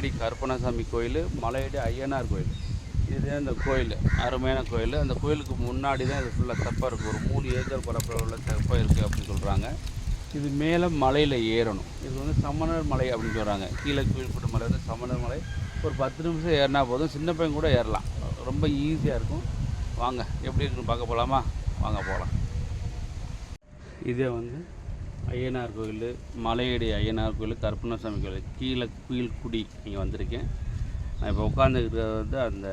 மலையடி கருப்பணசாமி கோயில் மலையடி ஐயனார் கோயில். இதுதான் இந்த கோயில் அருமையான கோயில். அந்த கோயிலுக்கு முன்னாடி தான் இது ஃபுல்லாக தப்பாக இருக்குது ஒரு மூணு ஏக்கர் பரப்பில் உள்ள தப்பாக இருக்குது அப்படின்னு சொல்கிறாங்க இது மேலே மலையில் ஏறணும். இது வந்து சமணர் மலை அப்படின்னு சொல்கிறாங்க கீழே கீழ்பட்டு மலை வந்து சமணர் மலை. ஒரு பத்து நிமிஷம் ஏறினா போதும். சின்ன பையன் கூட ஏறலாம். ரொம்ப ஈஸியாக இருக்கும். வாங்க. எப்படி இருக்குன்னு பார்க்க போகலாமா வாங்க போகலாம் இதே வந்து ஐயனார் கோயில் மலையடி ஐயனார் கோயில் கருப்பணசாமி கோயில். கீழே குயில்குடி இங்கே வந்திருக்கேன். நான் இப்போ உட்காந்துக்கிறது வந்து அந்த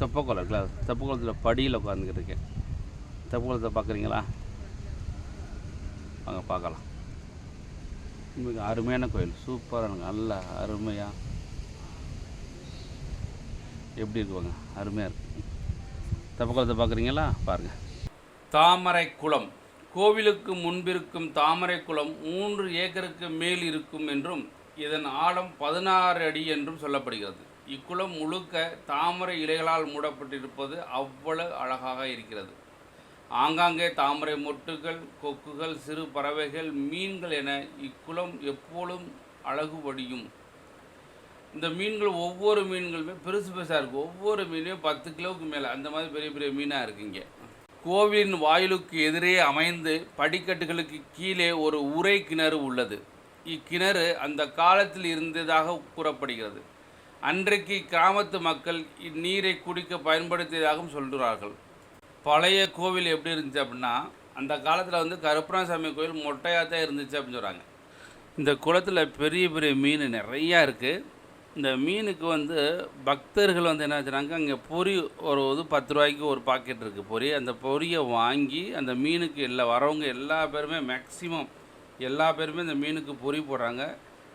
தெப்பக்குளம் இருக்குல்ல தெப்பக்குளத்தில் படியில் உட்காந்துக்கிட்டு இருக்கேன். தெப்பக்குளத்தை பார்க்குறீங்களா வாங்க பார்க்கலாம். மிக அருமையான கோயில். சூப்பராக நல்ல அருமையாக எப்படி இருக்குவாங்க அருமையாக இருக்குது தெப்பக்குளத்தை பார்க்குறீங்களா பாருங்கள் தாமரை குளம். கோவிலுக்கு முன்பிருக்கும் தாமரை குளம் மூன்று ஏக்கருக்கு மேல் இருக்கும் என்றும் இதன் ஆழம் பதினாறு அடி என்றும் சொல்லப்படுகிறது. இக்குளம் முழுக்க தாமரை இலைகளால் மூடப்பட்டிருப்பது அவ்வளவு அழகாக இருக்கிறது. ஆங்காங்கே தாமரை மொட்டுகள் கொக்குகள் சிறு பறவைகள் மீன்கள் என இக்குளம் எப்போதும் அழகு வடியும். இந்த மீன்கள் ஒவ்வொரு மீன்களுமே பெருசு பெருசாக இருக்கும். ஒவ்வொரு மீனையும் பத்து கிலோவுக்கு மேலே அந்த மாதிரி பெரிய பெரிய மீனாக இருக்குங்க கோவிலின் வாயிலுக்கு எதிரே அமைந்து படிக்கட்டுகளுக்கு கீழே ஒரு உரை கிணறு உள்ளது. இக்கிணறு அந்த காலத்தில் இருந்ததாக கூறப்படுகிறது. அன்றைக்கு கிராமத்து மக்கள் இந்நீரை குடிக்க பயன்படுத்தியதாகவும் சொல்கிறார்கள். பழைய கோவில் எப்படி இருந்துச்சு அப்படின்னா அந்த காலத்தில் வந்து கருப்பணசாமி கோயில் மொட்டையாக தான் இருந்துச்சு அப்படின்னு சொல்கிறாங்க இந்த குளத்தில் பெரிய பெரிய மீன் நிறையா இருக்குது இந்த மீனுக்கு வந்து பக்தர்கள் வந்து என்ன வச்சுறாங்க அங்கே பொரி ஒரு இது பத்து ரூபாய்க்கு ஒரு பாக்கெட் இருக்குது பொரி அந்த பொரியை வாங்கி அந்த மீனுக்கு எல்லா வரவங்க எல்லா பேருமே மேக்ஸிமம் எல்லா பேருமே இந்த மீனுக்கு பொரி போடுறாங்க.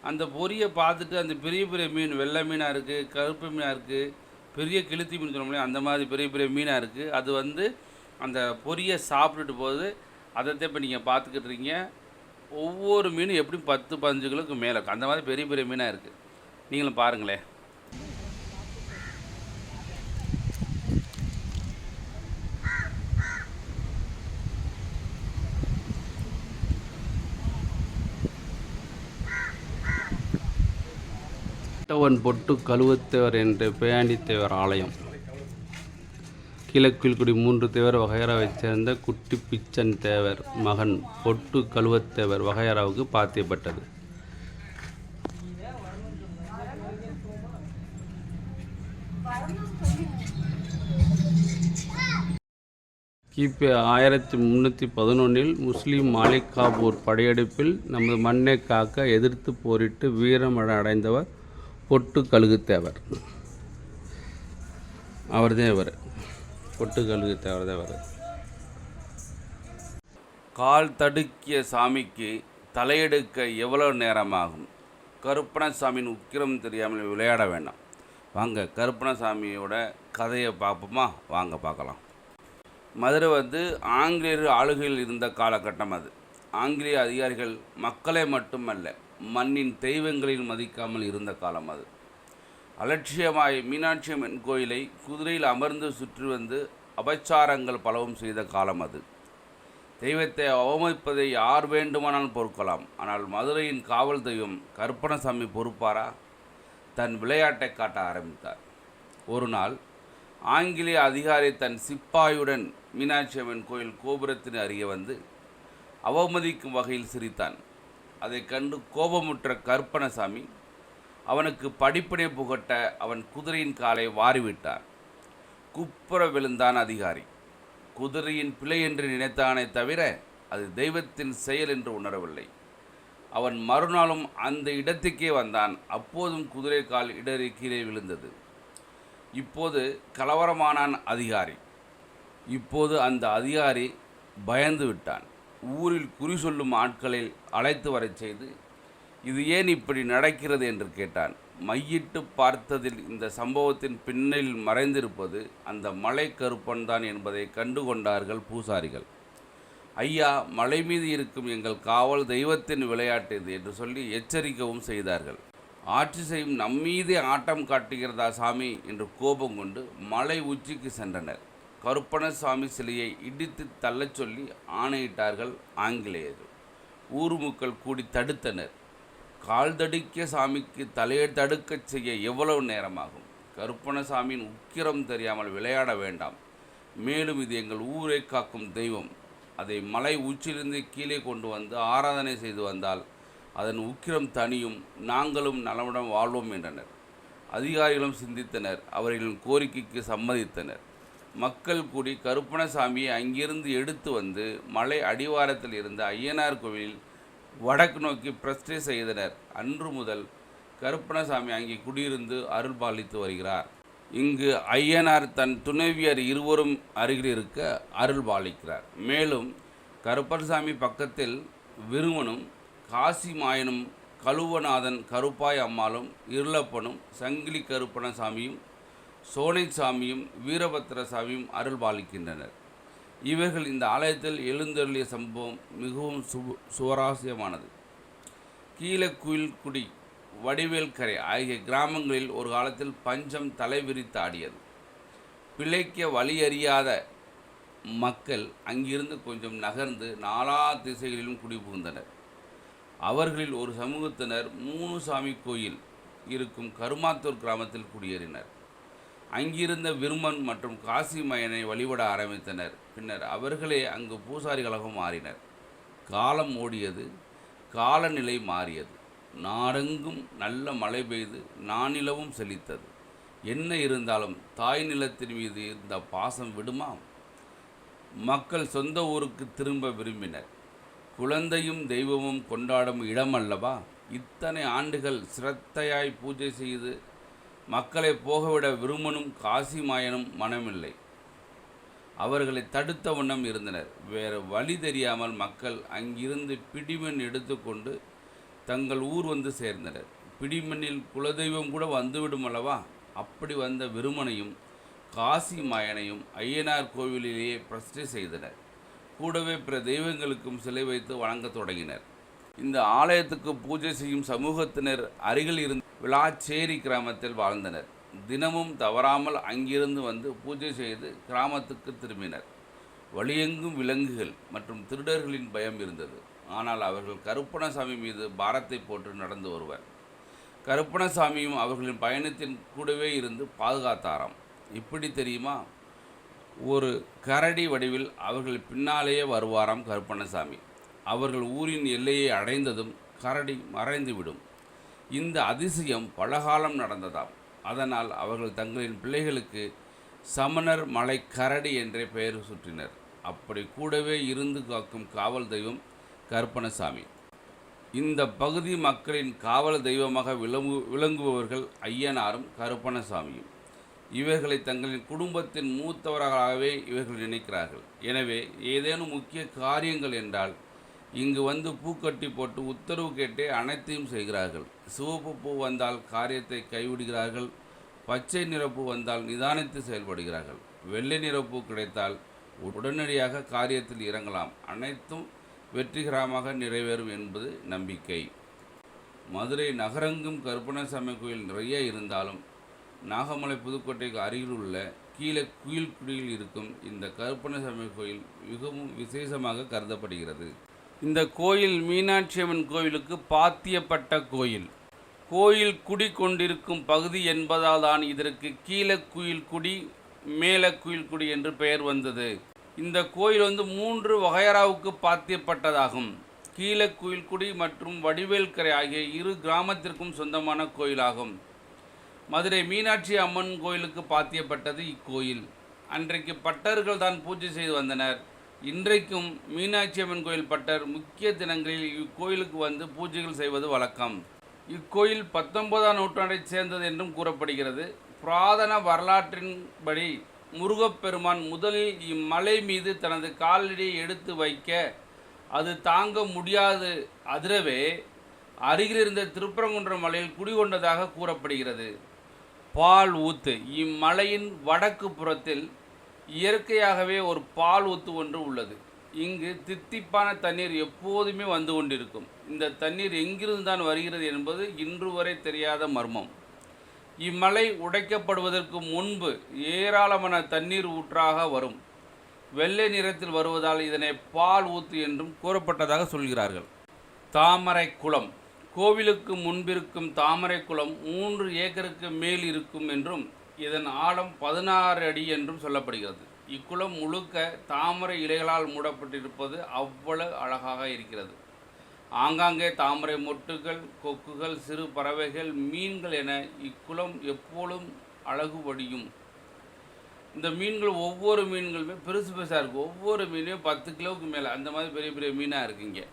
அந்த பொரியை பார்த்துட்டு அந்த பெரிய பெரிய மீன் வெள்ளை மீனாக இருக்குது கருப்பு மீனாக இருக்குது பெரிய கிழித்தி மீன் சொல்ல முடியும் அந்த மாதிரி பெரிய பெரிய மீனாக இருக்குது அது வந்து அந்த பொரியை சாப்பிட்டுட்டு போது அதைத்தான் இப்போ நீங்கள் பார்த்துக்கிட்டு இருக்கீங்க. ஒவ்வொரு மீனும் எப்படியும் பத்து பதினஞ்சு கிலோக்கு மேலே இருக்கும் அந்த மாதிரி பெரிய பெரிய மீனாக இருக்குது நீங்களும் பாருங்களேன். கட்டவன் பொட்டு கழுவத்தேவர் என்று பேயாண்டித்தேவர் ஆலயம். கிழக்கில் குடி மூன்று தேவர் வகையராவை சேர்ந்த குட்டி பிச்சன் தேவர் மகன் பொட்டு கழுவத்தேவர் வகையராவுக்கு பாத்தியப்பட்டது. கிபி ஆயிரத்தி முந்நூற்றி பதினொன்றில் முஸ்லீம் மாலிக் காபூர் படையெடுப்பில் நமது மண்ணை காக்க எதிர்த்து போரிட்டு வீரம் அடைந்தவர் பொட்டு கழுகுத்தேவர். அவர் பொட்டு கழுகுத்தேவர் தான் கால் தடுக்கிய சாமிக்கு தலையெடுக்க எவ்வளவு நேரமாகும்? கருப்பணசாமியின் உக்கிரம் தெரியாமல் விளையாட வேண்டாம். வாங்க கருப்பணசாமியோட கதையை பார்ப்போமா? வாங்க பார்க்கலாம். மதுரை வந்து ஆங்கிலேயர் ஆளுகையில் இருந்த காலகட்டம் அது. ஆங்கிலேய அதிகாரிகள் மக்களை மட்டுமல்ல மண்ணின் தெய்வங்களில் மதிக்காமல் இருந்த காலம் அது. அலட்சியமாய் மீனாட்சி அம்மன் கோயிலை குதிரையில் அமர்ந்து சுற்றி வந்து அபச்சாரங்கள் பலவும் செய்த காலம் அது. தெய்வத்தை அவமதிப்பதை யார் வேண்டுமானால் பொறுக்கலாம் ஆனால் மதுரையின் காவல் தெய்வம் கருப்பணசாமி பொறுப்பாரா? தன் விளையாட்டை காட்ட ஆரம்பித்தார். ஒரு நாள் ஆங்கிலேய அதிகாரி தன் சிப்பாயுடன் மீனாட்சி அம்மன் கோயில் கோபுரத்தின் அருகே வந்து அவமதிக்கும் வகையில் சிரித்தான். அதைக் கண்டு கோபமுற்ற கற்பனசாமி அவனுக்கு படிப்படை புகட்ட அவன் குதிரையின் காலை வாரிவிட்டான். குப்புற விழுந்தான் அதிகாரி. குதிரையின் பிழை என்று நினைத்தானே தவிர அது தெய்வத்தின் செயல் என்று உணரவில்லை. அவன் மறுநாளும் அந்த இடத்துக்கே வந்தான். அப்போதும் குதிரை கால் இடறி கீழே விழுந்தது. இப்போது கலவரமானான் அதிகாரி. இப்போது அந்த அதிகாரி பயந்து விட்டான். ஊரில் குறி சொல்லும் ஆட்களை அழைத்து வரச் செய்து இது ஏன் இப்படி நடக்கிறது? என்று கேட்டான். மையிட்டு பார்த்ததில் இந்த சம்பவத்தின் பின்னில் மறைந்திருப்பது அந்த மலை கருப்பன் தான் என்பதை கண்டுகொண்டார்கள் பூசாரிகள். ஐயா மலை மீது இருக்கும் எங்கள் காவல் தெய்வத்தின் விளையாட்டு இது என்று சொல்லி எச்சரிக்கவும் செய்தார்கள். ஆட்சி செய்யும் நம்மீதே ஆட்டம் காட்டுகிறதா சாமி என்று கோபம் கொண்டு மலை உச்சிக்கு சென்றனர். கருப்பணசாமி சிலையை இடித்து தள்ளச் சொல்லி ஆணையிட்டார்கள் ஆங்கிலேயர்கள். ஊர் மக்கள் கூடி தடுத்தனர். கால் தடுக்கிய சாமிக்கு தலையை தடுக்கச் செய்ய எவ்வளவு நேரமாகும்? கருப்பணசாமியின் உக்கிரம் தெரியாமல் விளையாட வேண்டாம். மேலும் இது எங்கள் ஊரை காக்கும் தெய்வம். அதை மலை உச்சிலிருந்து கீழே கொண்டு வந்து ஆராதனை செய்து வந்தால் அதன் உக்கிரம் தனியும் நாங்களும் நலமுடன் வாழ்வோம் என்றனர். அதிகாரிகளும் சிந்தித்தனர். அவர்களின் கோரிக்கைக்கு சம்மதித்தனர். மக்கள் கூடி கருப்பணசாமியை அங்கிருந்து எடுத்து வந்து மலை அடிவாரத்தில் இருந்த ஐயனார் கோவிலில் வடக்கு நோக்கி பிரஸ்டே செய்தனர். அன்று முதல் கருப்பணசாமி அங்கே குடியிருந்து அருள் பாலித்து வருகிறார். இங்கு ஐயனார் தன் துணைவியர் இருவரும் அருகில் இருக்க அருள் பாலிக்கிறார். மேலும் கருப்பணசாமி பக்கத்தில் விருமனும் காசி மாயனும் கழுவநாதன் கருப்பாய் அம்மாளும் இருளப்பனும் சங்கிலி கருப்பணசாமியும் சோனைசாமியும் வீரபத்திரசாமியும் அருள் பாலிக்கின்றனர். இவர்கள் இந்த ஆலயத்தில் எழுந்தருளிய சம்பவம் மிகவும் சு சுவராசியமானது. கீழக்குயில்குடி வடிவேல்கரை ஆகிய கிராமங்களில் ஒரு காலத்தில் பஞ்சம் தலைவிரித்து ஆடியது. பிழைக்க வழியறியாத மக்கள் அங்கிருந்து கொஞ்சம் நகர்ந்து நாலா திசைகளிலும் குடிபுகுந்தனர். அவர்களில் ஒரு சமூகத்தினர் மூணு சாமி கோயில் இருக்கும் கருமாத்தூர் கிராமத்தில் குடியேறினர். அங்கிருந்த விருமன் மற்றும் காசி மயனை வழிபட ஆரம்பித்தனர். பின்னர் அவர்களே அங்கு பூசாரிகளாக மாறினர். காலம் ஓடியது. காலநிலை மாறியது. நாடெங்கும் நல்ல மழை பெய்து நானிலவும் செழித்தது. என்ன இருந்தாலும் தாய் நிலத்தின் மீது இருந்த பாசம் விடுமா? மக்கள் சொந்த ஊருக்கு திரும்ப விரும்பினர். குழந்தையும் தெய்வமும் கொண்டாடும் இடம் அல்லவா இத்தனை ஆண்டுகள் சிரத்தையாய் பூஜை செய்து மக்களை போகவிட விறமனும் காசி மாயனும் மனமில்லை. அவர்களை தடுத்த வண்ணம் இருந்தனர். வேறு வழி தெரியாமல் மக்கள் அங்கிருந்து பிடிமண் எடுத்துக்கொண்டு தங்கள் ஊர் வந்து சேர்ந்தனர். பிடிமண்ணில் குலதெய்வம் கூட வந்துவிடும் அல்லவா? அப்படி வந்த விருமனையும் காசி மாயனையும் ஐயனார் கோவிலிலேயே பிரதிஷ்டை செய்தனர். கூடவே பிற தெய்வங்களுக்கும் சிலை வைத்து வணங்கத் தொடங்கினர். இந்த ஆலயத்துக்கு பூஜை செய்யும் சமூகத்தினர் அருகில் இருந்து விளாச்சேரி கிராமத்தில் வாழ்ந்தனர். தினமும் தவறாமல் அங்கிருந்து வந்து பூஜை செய்து கிராமத்துக்கு திரும்பினர். வழியெங்கும் விலங்குகள் மற்றும் திருடர்களின் பயம் இருந்தது. ஆனால் அவர்கள் கருப்பணசாமி மீது பாரத்தை போட்டு நடந்து வருவர். கருப்பணசாமியும் அவர்களின் பயணத்தின் கூடவே இருந்து பாதுகாத்தாராம். இப்படி தெரியுமா? ஒரு கரடி வடிவில் அவர்கள் பின்னாலேயே வருவாராம் கருப்பணசாமி அவர்கள் ஊரின் எல்லையை அடைந்ததும் கரடி மறைந்துவிடும். இந்த அதிசயம் பலகாலம் நடந்ததாம். அதனால் அவர்கள் தங்களின் பிள்ளைகளுக்கு சமணர் மலை கரடி என்றே பெயர் சுற்றினர். அப்படி கூடவே இருந்து காக்கும் காவல் தெய்வம் கருப்பணசாமி இந்த பகுதி மக்களின் காவல் தெய்வமாக விளங்கு விளங்குபவர்கள் ஐயனாரும் கருப்பணசாமியும் இவர்களை தங்களின் குடும்பத்தின் மூத்தவர்களாகவே இவர்கள் நினைக்கிறார்கள். எனவே ஏதேனும் முக்கிய காரியங்கள் என்றால் இங்கு வந்து பூக்கட்டி போட்டு உத்தரவு கேட்டே அனைத்தையும் செய்கிறார்கள். சிவப்பு பூ வந்தால் காரியத்தை கைவிடுகிறார்கள். பச்சை நிறப்பு வந்தால் நிதானித்து செயல்படுகிறார்கள். வெள்ளை நிறப்பூ கிடைத்தால் உடனடியாக காரியத்தில் இறங்கலாம். அனைத்தும் வெற்றிகரமாக நிறைவேறும் என்பது நம்பிக்கை. மதுரை நகரெங்கும் கருப்பணசாமி கோயில் நிறைய இருந்தாலும் நாகமலை புதுக்கோட்டைக்கு அருகில் உள்ள கீழே குயில்குடியில் இருக்கும் இந்த கருப்பணசாமி கோயில் மிகவும் விசேஷமாக கருதப்படுகிறது. இந்த கோயில் மீனாட்சி அம்மன் கோயிலுக்கு பாத்தியப்பட்ட கோயில். கோயில் குடி கொண்டிருக்கும் பகுதி என்பதால் தான் இதற்கு கீழே குயில்குடி மேல குயில்குடி என்று பெயர் வந்தது. இந்த கோயில் வந்து மூன்று வகையறாவுக்கு பாத்தியப்பட்டதாகும். கீழே குயில்குடி மற்றும் வடிவேல்கரை ஆகிய இரு கிராமத்திற்கும் சொந்தமான கோயிலாகும். மதுரை மீனாட்சி அம்மன் கோயிலுக்கு பாத்தியப்பட்டது இக்கோயில். அன்றைக்கு பட்டர்கள் தான் பூஜை செய்து வந்தனர். இன்றைக்கும் மீனாட்சி அம்மன் கோயில் பட்டர் முக்கிய தினங்களில் இக்கோயிலுக்கு வந்து பூஜைகள் செய்வது வழக்கம். இக்கோயில் பத்தொன்பதாம் நூற்றாண்டைச் சேர்ந்தது என்றும் கூறப்படுகிறது. புராதன வரலாற்றின்படி முருகப்பெருமான் முதலில் இம்மலை மீது தனது காலடியை எடுத்து வைக்க அது தாங்க முடியாது அதிரவே அருகிலிருந்த திருப்பரங்குன்றம் மலையில் குடிகொண்டதாக கூறப்படுகிறது. பால் ஊத்து. இம்மலையின் வடக்கு புறத்தில் இயற்கையாகவே ஒரு பால் ஊத்து ஒன்று உள்ளது. இங்கு தித்திப்பான தண்ணீர் எப்போதுமே வந்து கொண்டிருக்கும். இந்த தண்ணீர் எங்கிருந்து தான் வருகிறது என்பது இன்று வரை தெரியாத மர்மம். இம்மலை உடைக்கப்படுவதற்கு முன்பு ஏராளமான தண்ணீர் ஊற்றாக வரும். வெள்ளை நிறத்தில் வருவதால் இதனை பால் ஊத்து என்றும் கூறப்பட்டதாக சொல்கிறார்கள். தாமரை குளம் கோவிலுக்கு முன்பிருக்கும் தாமரை குளம் மூன்று ஏக்கருக்கு மேல் இருக்கும் என்றும் இதன் ஆழம் பதினாறு அடி என்றும் சொல்லப்படுகிறது. இக்குளம் முழுக்க தாமரை இலைகளால் மூடப்பட்டிருப்பது அவ்வளவு அழகாக இருக்கிறது. ஆங்காங்கே தாமரை மொட்டுகள் கொக்குகள் சிறு பறவைகள் மீன்கள் என இக்குளம் எப்போதும் அழகு வடியும். இந்த மீன்கள் ஒவ்வொரு மீன்களுமே பெருசு பெருசாக இருக்கும். ஒவ்வொரு மீனையும் பத்து கிலோவுக்கு மேலே அந்த மாதிரி பெரிய பெரிய மீனாக இருக்குங்க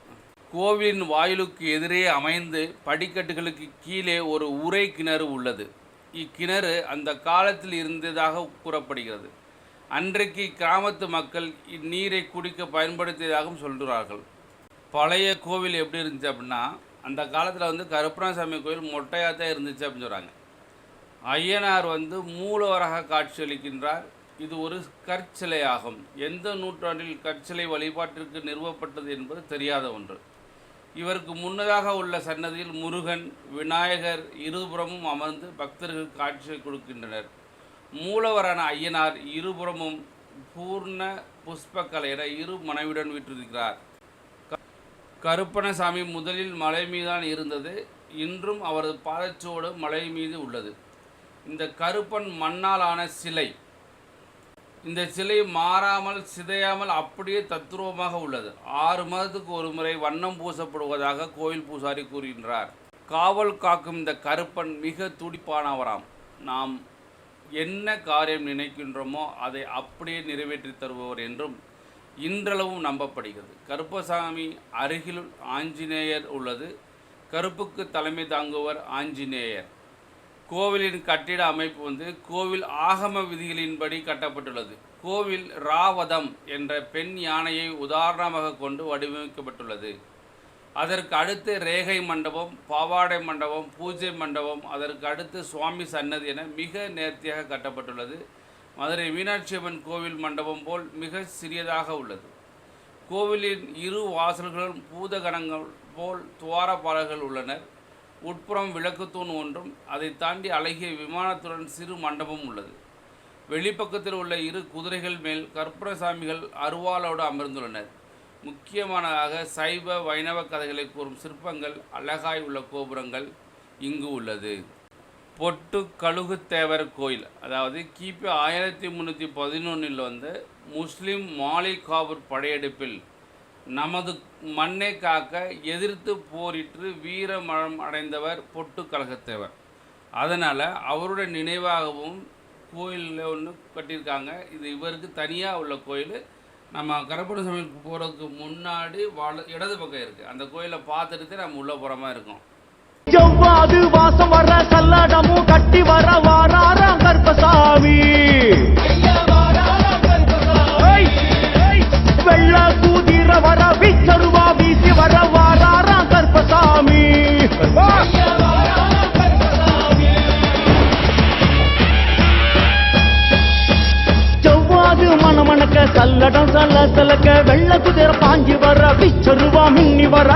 கோவிலின் வாயிலுக்கு எதிரே அமைந்து படிக்கட்டுகளுக்கு கீழே ஒரு உரை கிணறு உள்ளது. இக்கிணறு அந்த காலத்தில் இருந்ததாக கூறப்படுகிறது. அன்றைக்கு கிராமத்து மக்கள் இந்நீரை குடிக்க பயன்படுத்தியதாகவும் சொல்கிறார்கள். பழைய கோவில் எப்படி இருந்துச்சு அப்படின்னா அந்த காலத்தில் வந்து கருப்பணசாமி கோவில் மொட்டையாக தான் இருந்துச்சு அப்படின்னு சொல்கிறாங்க ஐயனார் வந்து மூலவராக காட்சியளிக்கின்றார் இது ஒரு கற்சிலையாகும். எந்த நூற்றாண்டில் கற்சிலை வழிபாட்டிற்கு நிறுவப்பட்டது என்பது தெரியாத ஒன்று. இவருக்கு முன்னதாக உள்ள சன்னதியில் முருகன் விநாயகர் இருபுறமும் அமர்ந்து பக்தர்கள் காட்சி கொடுக்கின்றனர். மூலவரான ஐயனார் இருபுறமும் பூர்ண புஷ்பக்கலையிட இரு மனைவியுடன் விற்றிருக்கிறார். கருப்பணசாமி முதலில் மலை மீதான் இருந்தது. இன்றும் அவரது பாதச்சோடு மலை மீது உள்ளது. இந்த கருப்பன் மண்ணாலான சிலை இந்த சிலை மாறாமல் சிதையாமல் அப்படியே தத்ரூபமாக உள்ளது. ஆறு மாதத்துக்கு ஒரு முறை வண்ணம் பூசப்படுவதாக கோயில் பூசாரி கூறுகின்றார். காவல் காக்கும் இந்த கருப்பன் மிக துடிப்பானவராம். நாம் என்ன காரியம் நினைக்கின்றோமோ அதை அப்படியே நிறைவேற்றி தருபவர் என்றும் இன்றளவும் நம்பப்படுகிறது. கருப்பசாமி அருகில் ஆஞ்சநேயர் உள்ளது. கருப்புக்கு தலைமை தாங்குவர் ஆஞ்சநேயர். கோவிலின் கட்டிட அமைப்பு வந்து கோவில் ஆகம விதிகளின்படி கட்டப்பட்டுள்ளது. கோவில் ராவதம் என்ற பெண் யானையை உதாரணமாக கொண்டு வடிவமைக்கப்பட்டுள்ளது. அதற்கு அடுத்து ரேகை மண்டபம் பாவாடை மண்டபம் பூஜை மண்டபம் அதற்கு அடுத்து சுவாமி சன்னதி என மிக நேர்த்தியாக கட்டப்பட்டுள்ளது. மதுரை மீனாட்சி அம்மன் கோவில் மண்டபம் போல் மிக சிறியதாக உள்ளது. கோவிலின் இரு வாசல்களும் பூதகணங்கள் போல் துவாரபாலர்கள் உள்ளனர். உட்புறம் விளக்குத்தூண் ஒன்றும் அதை தாண்டி அழகிய விமானத்துடன் சிறு மண்டபம் உள்ளது. வெளிப்பக்கத்தில் உள்ள இரு குதிரைகள் மேல் கற்பூரசாமிகள் அருவாளோடு அமர்ந்துள்ளனர். முக்கியமானதாக சைவ வைணவ கதைகளை கூறும் சிற்பங்கள் அழகாய் உள்ள கோபுரங்கள் இங்கு உள்ளது. பொட்டு கழுகுத்தேவர் கோயில் அதாவது கிபி ஆயிரத்தி முந்நூற்றி பதினொன்றில் வந்து முஸ்லீம் மாலிகாவூர் படையெடுப்பில் நமது மண்ணை காக்க எதிர்த்து போரிட்டு வீர அடைந்தவர் பொட்டு கழகத்தேவர் அதனால் அவருடைய நினைவாகவும் கோயிலில் ஒன்று கட்டியிருக்காங்க. இது இவருக்கு தனியாக உள்ள கோயில். நம்ம கரப்பட சமையலுக்கு போகிறதுக்கு முன்னாடி வல இடது பக்கம் இருக்குது அந்த கோயிலை பார்த்துட்டு நம்ம உள்ளே போகிற மாதிரி இருக்கும். வாசம் கட்டி வர வர விச்சருவா மின்னி வர.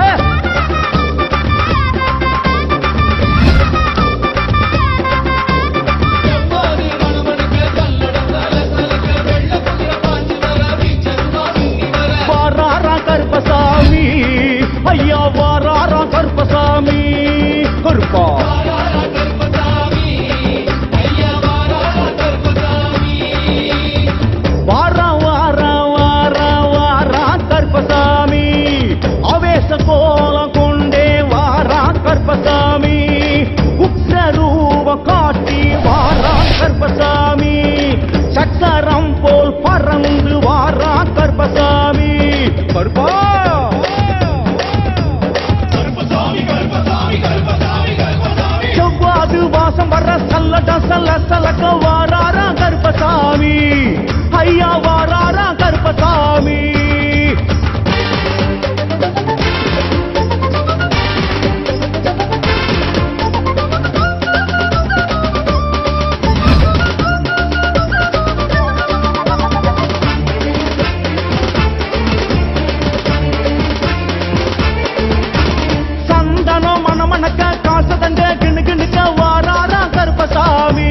மணக்க காசு தங்க கிணு கிணுக்க வாராரா கருப்பசாமி.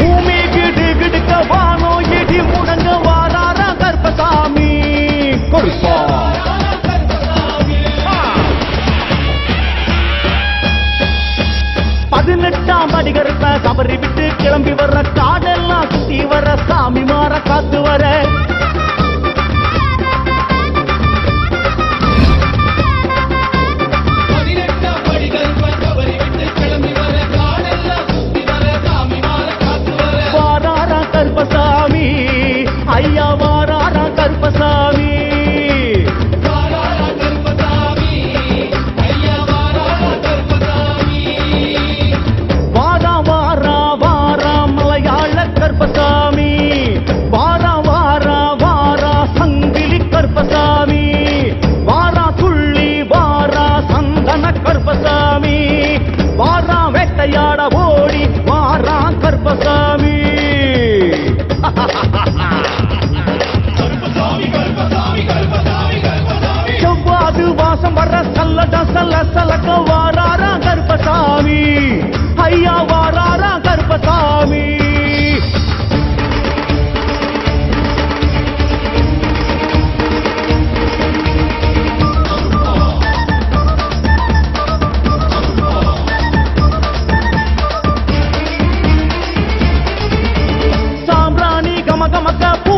பூமி கிடு கிடுக்க வானோ இடி முடங்க வாராரா கருப்பசாமி. கொடுப்பா பதினெட்டாம் படி கருப்ப கபரி விட்டு கிளம்பி வர்ற காடெல்லாம் சுத்தி வர சாமி மாற காத்து வர. గర్భస్వామి చెవ్వాదు వాసం వర్ర సల్లట సల్ల సలక Jaga